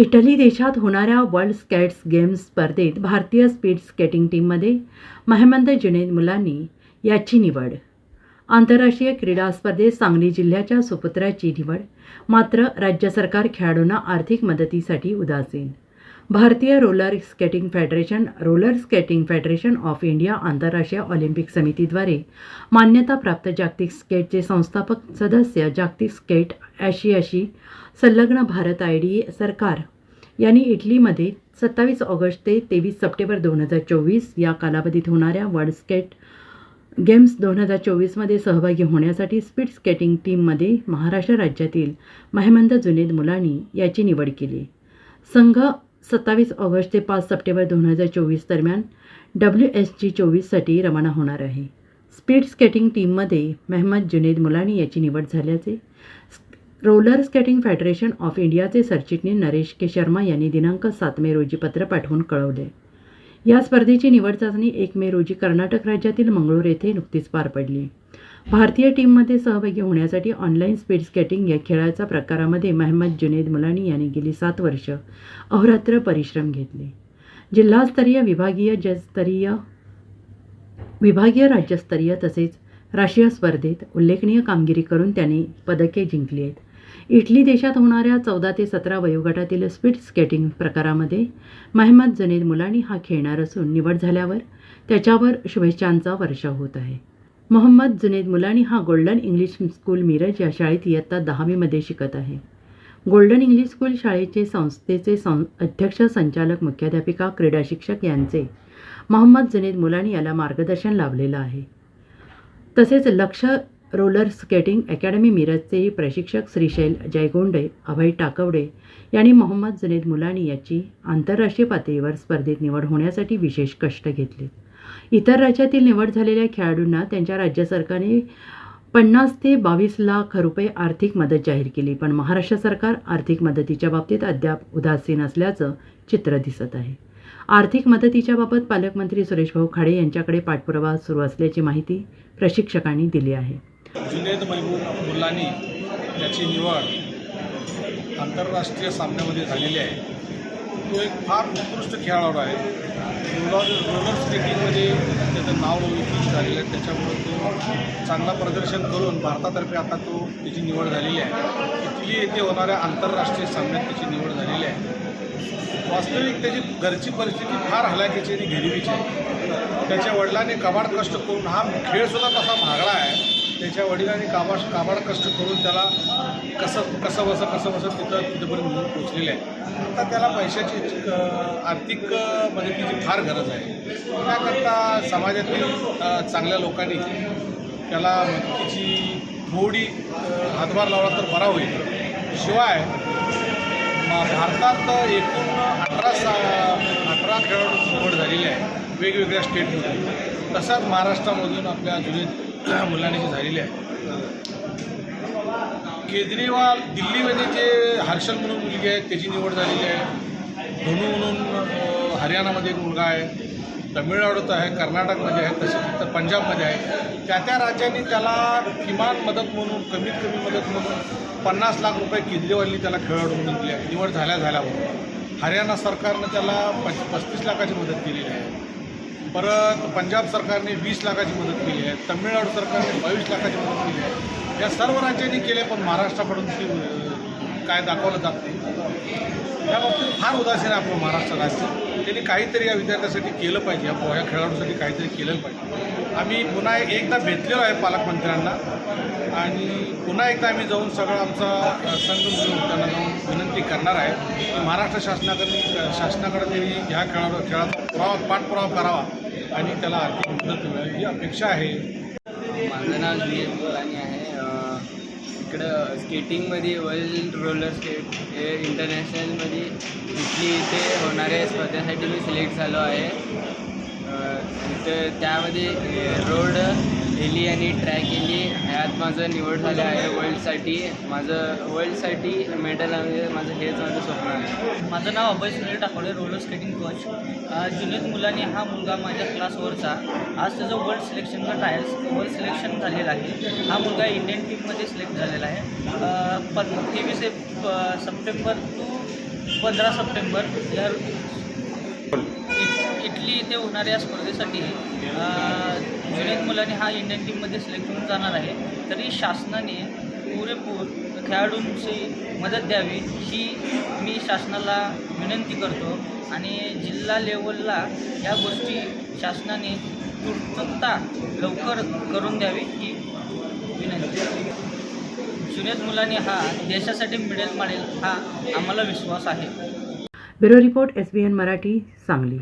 Italy देशात होणाऱ्या world skates games स्पर्धेत भारतीय स्पीड स्केटिंग टीममध्ये महमंद जुनेद मुलांनी याची निवड. आंतरराष्ट्रीय क्रीडा स्पर्धेत सांगली जिल्ह्याच्या सुपुत्राची निवड मात्र राज्य सरकार खेळाडूंना आर्थिक मदतीसाठी उदासीन. भारतीय roller skating federation roller skating federation of India आंतरराष्ट्रीय ऑलिम्पिक समितीद्वारे मान्यताप्राप्त जागतिक स्केटचे संस्थापक सदस्य जागतिक स्केट आशियाशी संलग्न भारत आय डी सरकार. यांनी इटलीमध्ये सत्तावीस ऑगस्ट ते तेवीस सप्टेंबर दोन हजार चोवीस या कालावधीत होणाऱ्या वर्ल्ड स्केट गेम्स दोन हजार चोवीसमध्ये सहभागी होण्यासाठी स्पीड स्केटिंग टीममध्ये महाराष्ट्र राज्यातील महेमंद जुनेद मुलानी याची निवड केली. संघ सत्तावीस ऑगस्ट ते पाच सप्टेंबर दोन हजार चोवीस दरम्यान डब्ल्यू एस जी चोवीससाठी रवाना होणार आहे. स्पीड स्केटिंग टीममध्ये मेहमद जुनेद मुलानी याची निवड झाल्याचे रोलर स्केटिंग फेडरेशन ऑफ इंडियाचे सरचिटणीस नरेश के शर्मा यांनी दिनांक सात मे रोजी पत्र पाठवून कळवले. या स्पर्धेची निवड चाचणी एक मे रोजी कर्नाटक राज्यातील मंगळूर येथे नुकतीच पार पडली. भारतीय टीममध्ये सहभागी होण्यासाठी ऑनलाईन स्पीड स्केटिंग या खेळाच्या प्रकारामध्ये महम्मद जुनेद मुलानी यांनी गेली सात वर्ष. अहोरात्र परिश्रम घेतले. जिल्हास्तरीय विभागीय जस्तरीय विभागीय राज्यस्तरीय तसेच राष्ट्रीय स्पर्धेत उल्लेखनीय कामगिरी करून त्यांनी पदके जिंकली आहेत. इटली देशात होणाऱ्या चौदा ते सतरा वयोगटातील स्पीड स्केटिंग प्रकारामध्ये महम्मद जुनेद मुलानी हा खेळणार असून निवड झाल्यावर त्याच्यावर शुभेच्छांचा वर्षाव होत आहे. मोहम्मद जुनेद मुलानी हा गोल्डन इंग्लिश स्कूल मिरज या शाळेत इयत्ता दहावीमध्ये शिकत आहे. गोल्डन इंग्लिश स्कूल शाळेचे संस्थेचे सं अध्यक्ष संचालक मुख्याध्यापिका क्रीडा शिक्षक यांचे मोहम्मद जुनेद मुलानी याला मार्गदर्शन लाभलेलं आहे. तसेच लक्ष रोलर स्केटिंग अकॅडमी मिरजचे प्रशिक्षक श्रीशैल जयगोंडे अभय टाकवडे यांनी मोहम्मद जुनेद मुलानी याची आंतरराष्ट्रीय पातळीवर स्पर्धेत निवड होण्यासाठी विशेष कष्ट घेतले. इतर राज्यातील निवड झालेल्या खेळाडूंना त्यांच्या राज्य सरकारने पन्नास ते बावीस लाख रुपये आर्थिक मदत जाहीर केली. पण महाराष्ट्र सरकार आर्थिक मदतीच्या बाबतीत अद्याप उदासीन असल्याचं चित्र दिसत आहे. आर्थिक मदतीच्या बाबत पालकमंत्री सुरेशभाऊ खाडे यांच्याकडे पाठपुरावा सुरू असल्याची माहिती प्रशिक्षकांनी दिली आहे. जुनेद महबूब मुल्लानी याची निवड आंतरराष्ट्रीय सामन्यामध्ये झालेली आहे. तो एक फार उत्कृष्ट खेळाडू आहे. रोलर रोलर स्केटिंगमध्ये त्याचं नाव विकसित झालेलं आहे. त्याच्यामुळे तो चांगला प्रदर्शन करून भारतातर्फे आता तो त्याची निवड झालेली आहे. इटली येथे होणाऱ्या आंतरराष्ट्रीय सामन्यात त्याची निवड झालेली आहे. वास्तविक त्याची घरची परिस्थिती फार हलाखीची आणि गरिबीची आहे. त्याच्या वडिलांनी कबाड कष्ट करून हा खेळसुद्धा तसा महागडा आहे. त्याच्या वडिलांनी काबा काबाड कष्ट करून त्याला कसं कसं बसं कसं बसं तिथं तिथंपर्यंत घेऊन पोचलेलं आहे. आता त्याला पैशाची आर्थिक मदतीची फार गरज आहे. त्याकरता समाजातील चांगल्या लोकांनी त्याला मदतीची थोडी हातभार लावला तर बरा होईल. शिवाय भारतात एकूण अठरा सा अठरा खेळाडूंची निवड झालेली आहे. वेगवेगळ्या स्टेटमधून तसाच महाराष्ट्रामधून आपल्या जुने मुलांची झालेली आहे. केजरीवाल दिल्लीमध्ये जे हर्षल म्हणून मुलगी आहे त्याची निवड झालेली आहे. धोनू म्हणून हरियाणामध्ये एक मुलगा आहे. तमिळनाडूत आहे कर्नाटकमध्ये आहे तसेच तर पंजाबमध्ये आहे. त्या त्या राज्यांनी त्याला किमान मदत म्हणून कमीत कमी मदत म्हणून पन्नास लाख रुपये केजरीवालनी त्याला खेळाडू म्हणून दिले. आहे, निवड झाल्या झाल्याबरोबर हरियाणा सरकारनं त्याला पस पस्तीस लाखाची मदत केलेली आहे. परत पंजाब सरकारने वीस लाखाची मदत केली आहे तमिळनाडू सरकारने बावीस लाखाची मदत केली आहे. या सर्व राज्यांनी केले पण महाराष्ट्राकडून ती काय दाखवलं जात नाही. या बाबतीत फार उदासीन आहे आपलं महाराष्ट्र राज्य. त्यांनी काहीतरी या विद्यार्थ्यासाठी केलं पाहिजे या या खेळाडूसाठी काहीतरी केलं पाहिजे. आम्ही पुन्हा एकदा भेटलेलो आहे पालकमंत्र्यांना. आणि पुन्हा एकदा आम्ही जाऊन सगळं आमचा संघ मिळून त्यांना जाऊन विनंती करणार आहे महाराष्ट्र शासनाकडे शासनाकडे त्यांनी ह्या खेळाडू खेळाचा पुरावा पाठपुरावा करावा. आणि त्याला आर्थिक मदत मिळावी ही अपेक्षा आहे. माझं नाव जुएल बोलानी आहे इकडं स्केटिंगमध्ये वर्ल्ड रोलर स्केट हे इंटरनॅशनलमध्ये इथली इथे होणाऱ्या स्पर्धेसाठी मी सिलेक्ट झालो आहे. तर त्यामध्ये रोड हेली आणि ट्रॅक केली ह्यात माझं निवड झालं आहे. वर्ल्डसाठी माझं वर्ल्डसाठी मेडल माझं हेच माझं स्वप्न आहे. माझं नाव Abhay Sunil Takode roller skating coach Junaid Mulani हा मुलगा माझ्या क्लासवरचा आज त्याचं वर्ल्ड सिलेक्शनला टायर्स वर्ल्ड सिलेक्शन झालेलं आहे. हा मुलगा इंडियन टीममध्ये सिलेक्ट झालेला आहे. पण तेवीस सप्टेंबर टू पंधरा सप्टेंबर या इटली इथे होणाऱ्या या स्पर्धेसाठी जुनियर जुनेद मुलांनी हा इंडियन टीममध्ये सिलेक्ट होऊन जाणार आहे. तरी शासनाने पुरेपूर खेळाडूंची मदत द्यावी ही मी शासनाला विनंती करतो. आणि जिल्हा लेवलला या गोष्टी शासनाने तुर्तता लवकर करून द्यावी ही विनंती. जुनियर मुलांनी हा देशासाठी मिळेल माडेल हा आम्हाला विश्वास आहे. Bureau report S B N Marathi Sangli.